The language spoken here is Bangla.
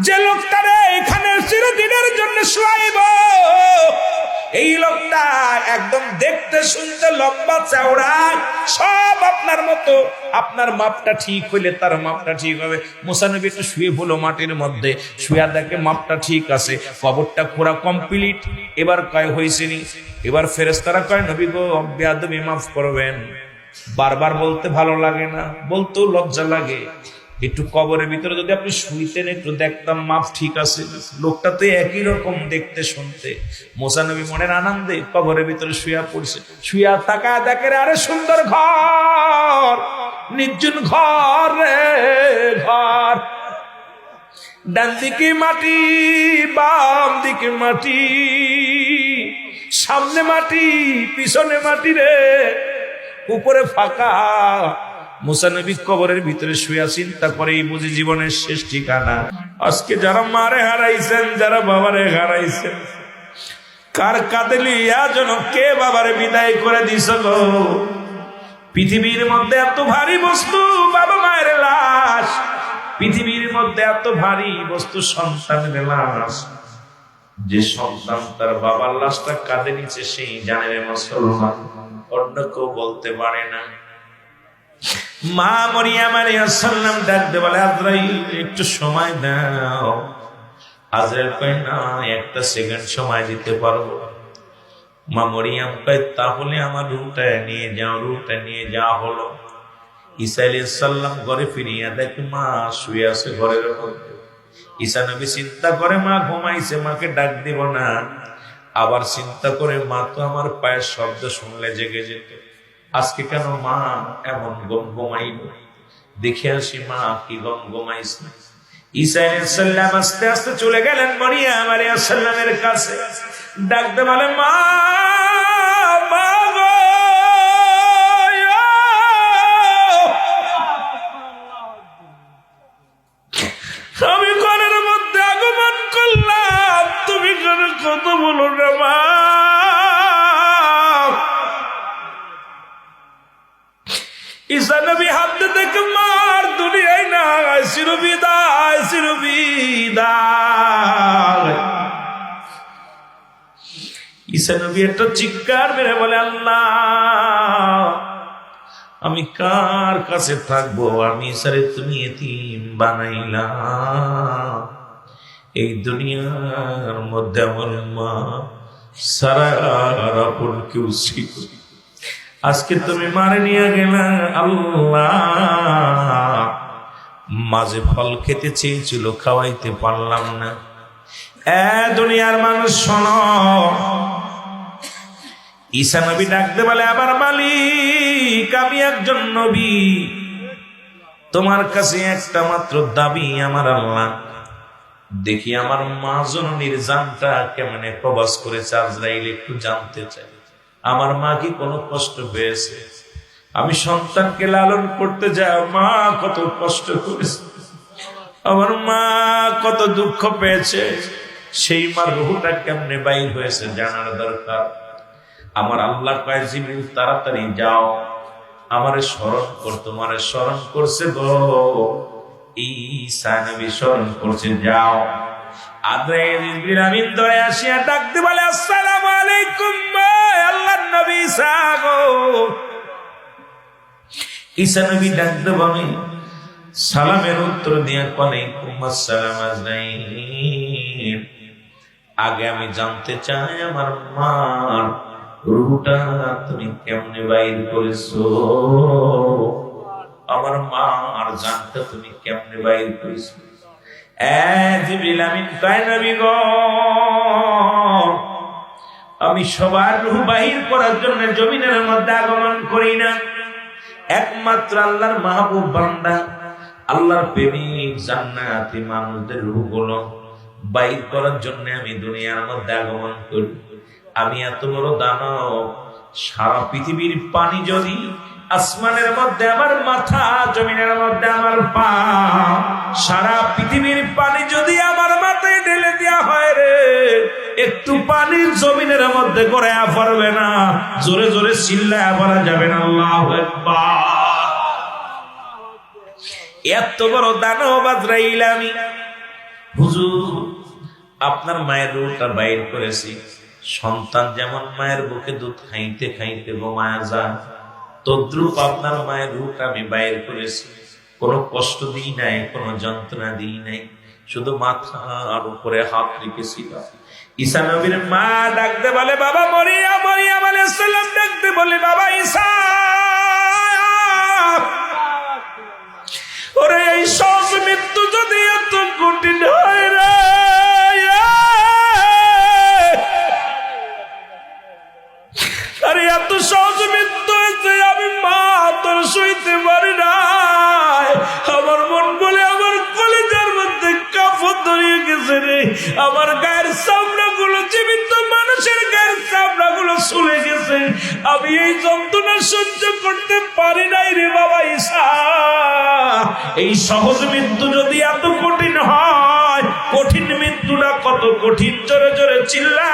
যে লোকটারে এখানে চিরদিনের জন্য শুয়াইব, এই লোকটা একদম দেখতে, শুনতে লম্বা চওড়া, সব আপনার মতো। আপনার মাপটা ঠিক হইলে তার মাপটা ঠিক হবে। মুসানবী একটু শুয়ে হলো মাটির মধ্যে। শুয়া দেখে মাপটা ঠিক আছে। কবরটা খোরা কমপ্লিট এবার কয় হয়েছে নি? এবার ফেরেস্তারা কয়, নবী গো, বেয়াদবি মাফ করবেন। বারবার বলতে ভালো লাগে না। বলতেও লজ্জা লাগে। একটু কবরের ভিতরে যদি আপনি শুইতেন, একটু দেখতাম মাপ ঠিক আছে। লোকটা তো একই রকম দেখতে, শুনতে। মোসানবী মনের আনন্দে কবরের ভিতরে শুয়া পড়ছে। শুয়া থাকা দেখে আরে সুন্দর ঘর, নির্জন ঘর রে, ঘর। ডান দিকে মাটি, বাম দিকে মাটি, সামনে মাটি, পিছনে মাটি রে, উপরে ফাঁকা মুসানবী কবরের ভিতরে শুয়া চিন্তা করে এই বুঝি জীবনের শেষ ঠিকানা। আজকে যারা মারে হারাইছেন, যারা বাবারে হারাইছেন, কার কাঁদে যেন কে বাবারে বিদায় করে দিস গো পৃথিবীর মধ্যে এত ভারী বস্তু, বাবা মায়ের লাশ। পৃথিবীর মধ্যে এত ভারী বস্তু সন্তানের লাশ যে সন্তান তার বাবার লাশটা কাঁদে নিচে, সেই জানে মুসলমান। অন্য কেউ বলতে পারে না। মা মরিয়াম আলাইহিসসালাম ডাকতে বলে, আজরাইল, একটু সময় দাও। আজরাইল কয়, না, একটা সেকেন্ড সময় দিতে পারব। মা মরিয়াম কয়, তাহলে আমার রুটা নিয়ে যাও রুটা নিয়ে যাওয়া হলো। ঈসা আলাইহিসসালাম ঘরে ফিরিয়া দেখে, মা শুয়ে আছে ঘরের মধ্যে। ঈসা নবী চিন্তা করে, মা ঘুমাইছে, মাকে ডাক দিব না। আবার চিন্তা করে, মা তো আমার পায়ের শব্দ শুনলে জেগে যেত। আজকে কেন মা এমন গম ঘুমাইল দেখে আসি মা কি গম আলাইহিসসালাম আস্তে আস্তে চলে গেলেন মরিয়াম সাল্লামের কাছে। ডাকতে বলে, মা! মার, দুনিয়ায় না নবী একটা চিৎকার বলে, আল্লাহ, আমি কার কাছে থাকব? আমি সারে তুমি এতিম বানাইলাম। এই দুনিয়ার মধ্যে আমার মা সারা আপন কেউ ছিল আজকে তুমি মারে নিয়ে গেলা, আল্লাহ। মাঝে ফল খেতে চেয়েছিল, খাওয়াইতে পারলাম না। এ দুনিয়ার মানুষ, শোনো। ঈশা নবী ডাকতে বলে আবার মালিক, আমি একজন নবী। তোমার কাছে একটা মাত্র দাবি, আমার আল্লাহ। দেখি আমার মা জননীর জানটা কেমনে প্রবাস করেছে আজরাইল একটু জানতে চাই। আমার মা কি কোনো কষ্ট পেয়েছে? আমি সন্তানকে লালন করতে যাও, মা কত কষ্ট করেছে। আমার মা কত দুঃখ পেয়েছে। সেই মার রুহুটা কেমনে বাইর হয়েছে জানার দরকার। আমার আল্লাহ কয় তাড়াতাড়ি যাও। আমারে স্মরণ কর, তোমারে স্মরণ করছে গো। ঈসা নবী স্মরণ করছে, যাও। আদ্রাইল আমিন ধরে আসিয়া ডাকতে বলে, আসসালামু আলাইকুম আল্লাহর নবী ঈসা গো ঈসা নবী ডাকতে বলে সালামের উত্তর দিয়া ওয়ালাইকুম আসসালাম আজরাইল আগে আমি জানতে চাই আমার মার রুহুটা তুমি কেমনে বাইর করেছ? আমার মা আর জানটা তুমি কেমনে বাইর করেছ? এ জিবিল আমি সবার রুহ বাহির করার জন্য জমিনের মধ্যে আগমন করি না। একমাত্র আল্লাহর মাহবুব বান্দা, আল্লাহর প্রেমিক, জান্নাতি মানুষদের রুহগুলো বাইর করার জন্য আমি দুনিয়ার মধ্যে আগমন করি। আমি এত বড় দানব, সারা পৃথিবীর পানি যদি আসমানের মধ্যে আমার মাথা, জমিনের মধ্যে আমার পা, সারা পৃথিবীর পানি যদি একটু পানি জমিনের মধ্যে করে পারবে না। জোরে জোরে চিল্লায় পড়া যাবে না, আল্লাহ এত বড় দানব বাজরাইল আমি। হুজুর, আপনার মায়ের রুটা বাইর করেছি। সন্তান যেমন মায়ের বুকে দুধ খাইতে খাইতে ঘুমায়া যায়, তদ্রুপ আপনার মায়ের রুট আমি বাইর করেছি। কোনো কষ্ট দিই নাই, কোনো যন্ত্রণা দিই নাই। শুধু মাথার উপরে হাত রেখেছিল ঈসা নবীর মা ডাকতে বলে, বাবা, মরিয়া মরিয়া বলে, সালাম ডাকতে বলে, বাবা, ঈসা! ওরে, এই সব মৃত্যু যদি এত কঠিন হয় আমার গায়ের চামড়া গুলো জীবিত মানুষের গায়ের চামড়া গুলো চলে গেছে। আমি এই যন্ত্রণা সহ্য করতে পারি নাই রে বাবা ঈশা। এই সহজ মৃত্যু যদি এত কঠিন হয়, কঠিন মৃত্যুটা কত কঠিন? জোরে জোরে চিল্লা